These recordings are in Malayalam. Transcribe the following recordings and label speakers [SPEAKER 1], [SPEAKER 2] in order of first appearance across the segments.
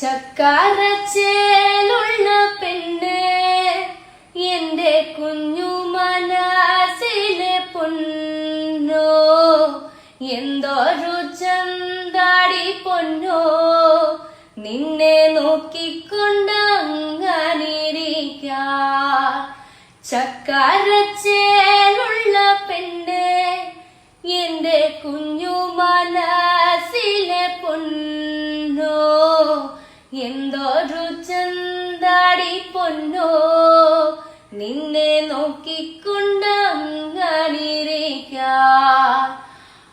[SPEAKER 1] ചക്കാരച്ചേലുള്ള പെണ്ണ്. എന്റെ കുഞ്ഞു മനസ്സിലെ പൊന്നോ? എന്തൊരു ചന്താടി പൊന്നോ? നിന്നെ നോക്കിക്കൊണ്ട് അങ്ങനിരിക്കാം. ചക്കാരച്ചേലുള്ള പെണ്ണ്. എന്റെ കുഞ്ഞു മനസ്സിലെ എന്തൊരു ചന്താടി പൊന്നോ? നിന്നെ നോക്കിക്കൊണ്ട് അങ്ങനിരിക്കാം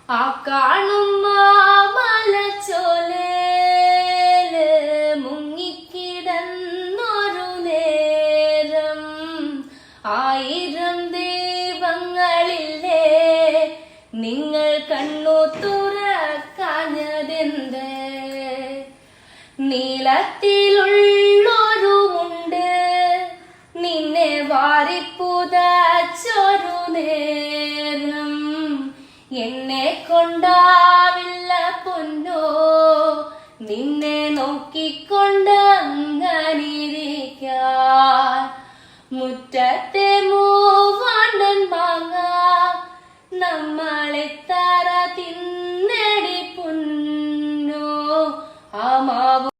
[SPEAKER 1] ആ കാണും ആ മലച്ചോലേൽ മുങ്ങിക്കിടന്നൊരു നേരം. ആയിരം ദൈവങ്ങളില്ലേ നീളത്തിലുള്ളൊരു മുണ്ട് നിന്നെ വാരിപ്പുതച്ചൊരു നേരം. എന്നെ കൊണ്ടാവില്ല പൊന്നോ. നിന്നെ നോക്കിക്കൊണ്ട് മുറ്റത്തെ മൂവാണ്ടൻ മാങ്ങ നമ്മളെത്താ